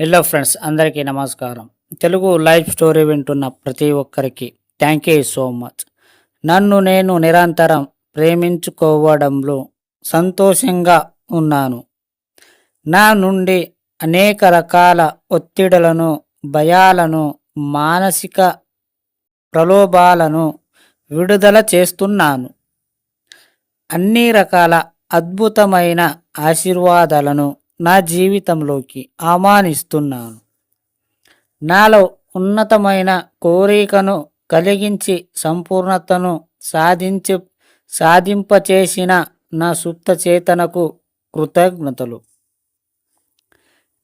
Hello friends అందరికీ నమస్కారం. Telugu life story వింటున్న ప్రతి ఒక్కరికి థ్యాంక్ యూ సో మచ్ నన్ను నేను నిరంతరం ప్రేమించుకోవడంలో సంతోషంగా ఉన్నాను. నా నుండి అనేక రకాల ఒత్తిడులను భయాలను మానసిక ప్రలోభాలను విడుదల చేస్తున్నాను. అన్ని రకాల అద్భుతమైన ఆశీర్వాదాలను నా జీవితంలోకి ఆహ్వానిస్తున్నాను నాలో ఉన్నతమైన కోరికను కలిగించి సంపూర్ణతను సాధించి సాధింపచేసిన నా సుప్త చేతనకు కృతజ్ఞతలు.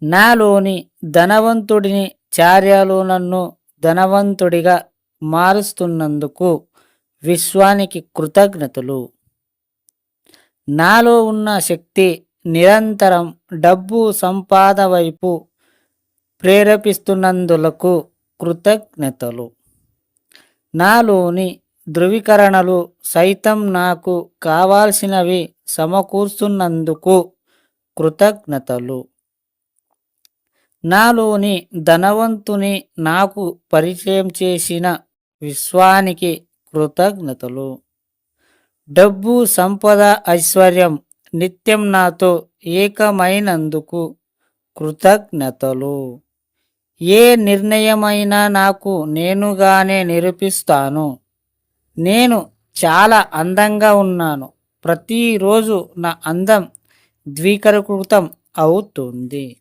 నాలోని ధనవంతుడిని చార్యాలు నన్ను ధనవంతుడిగా మారుస్తున్నందుకు విశ్వానికి కృతజ్ఞతలు. నాలో ఉన్న శక్తి నిరంతరం డబ్బు సంపాద వైపు ప్రేరేపిస్తున్నందులకు కృతజ్ఞతలు. నాలోని ధృవీకరణలు సైతం నాకు కావాల్సినవి సమకూర్చున్నందుకు కృతజ్ఞతలు. నాలోని ధనవంతుని నాకు పరిచయం చేసిన విశ్వానికి కృతజ్ఞతలు. డబ్బు సంపద ఐశ్వర్యం నిత్యం నాతో ఏకమైనందుకు కృతజ్ఞతలు. ఏ నిర్ణయమైనా నాకు నేనుగానే నిరూపిస్తాను. నేను చాలా అందంగా ఉన్నాను. ప్రతిరోజు నా అందం ద్వీకరకృతం అవుతుంది.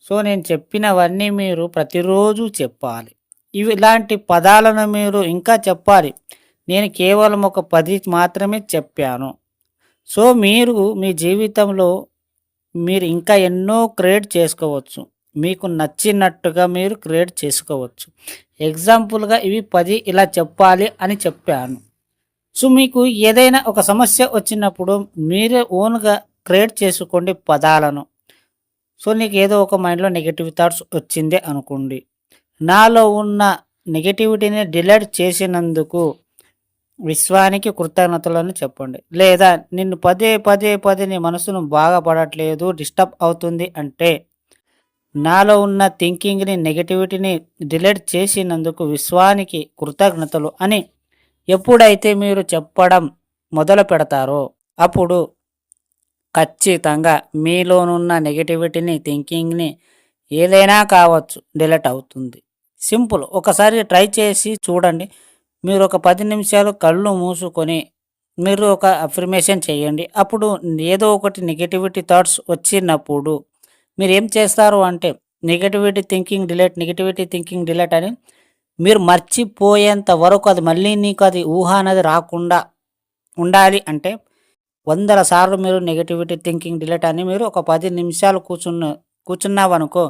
సో నేను చెప్పినవన్నీ మీరు ప్రతిరోజు చెప్పాలి. ఇవి ఇలాంటి పదాలను మీరు ఇంకా చెప్పాలి. నేను కేవలం ఒక పది మాత్రమే చెప్పాను. సో మీరు మీ జీవితంలో మీరు ఇంకా ఎన్నో క్రియేట్ చేసుకోవచ్చు. మీకు నచ్చినట్టుగా మీరు క్రియేట్ చేసుకోవచ్చు. ఎగ్జాంపుల్గా ఇవి పది ఇలా చెప్పాలి అని చెప్పాను. సో మీకు ఏదైనా ఒక సమస్య వచ్చినప్పుడు మీరే ఓన్గా క్రియేట్ చేసుకోండి పదాలను. సో నీకు ఏదో ఒక మైండ్లో నెగిటివ్ థాట్స్ వచ్చిందే అనుకోండి. నాలో ఉన్న నెగిటివిటీని డిలీట్ చేసినందుకు విశ్వానికి కృతజ్ఞతలను చెప్పండి. లేదా నిన్ను పదే పదే పదే నీ మనసును బాగాపడట్లేదు డిస్టర్బ్ అవుతుంది అంటే నాలో ఉన్న థింకింగ్ని నెగిటివిటీని డిలీట్ చేసినందుకు విశ్వానికి కృతజ్ఞతలు అని ఎప్పుడైతే మీరు చెప్పడం మొదలు పెడతారో అప్పుడు ఖచ్చితంగా మీలోనున్న నెగిటివిటీని థింకింగ్ని ఏదైనా కావచ్చు డిలీట్ అవుతుంది. సింపుల్. ఒకసారి ట్రై చేసి చూడండి. మీరు ఒక పది నిమిషాలు కళ్ళు మూసుకొని మీరు ఒక అఫర్మేషన్ చేయండి. అప్పుడు ఏదో ఒకటి నెగిటివిటీ థాట్స్ వచ్చినప్పుడు మీరు ఏం చేస్తారు అంటే negativity thinking delete negativity thinking delete అని మీరు మర్చిపోయేంత వరకు అది మళ్ళీ నీకు అది ఊహ అనేది రాకుండా ఉండాలి అంటే వందల సార్లు మీరు నెగిటివిటీ థింకింగ్ డిలేట్ అని మీరు ఒక పది నిమిషాలు కూర్చున్న కూర్చున్నావనుకో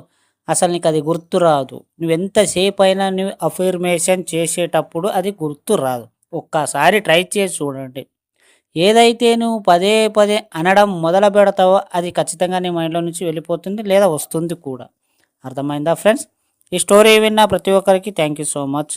అసలు నీకు అది గుర్తు రాదు. నువ్వు ఎంతసేపు అయినా నువ్వు అఫర్మేషన్ చేసేటప్పుడు అది గుర్తు రాదు. ఒక్కసారి ట్రై చేసి చూడండి. ఏదైతే నువ్వు పదే పదే అనడం మొదలు పెడతావో అది ఖచ్చితంగా నీ మైండ్లో నుంచి వెళ్ళిపోతుంది లేదా వస్తుంది కూడా. అర్థమైందా ఫ్రెండ్స్? ఈ స్టోరీ విన్న ప్రతి ఒక్కరికి థ్యాంక్ యూ సో మచ్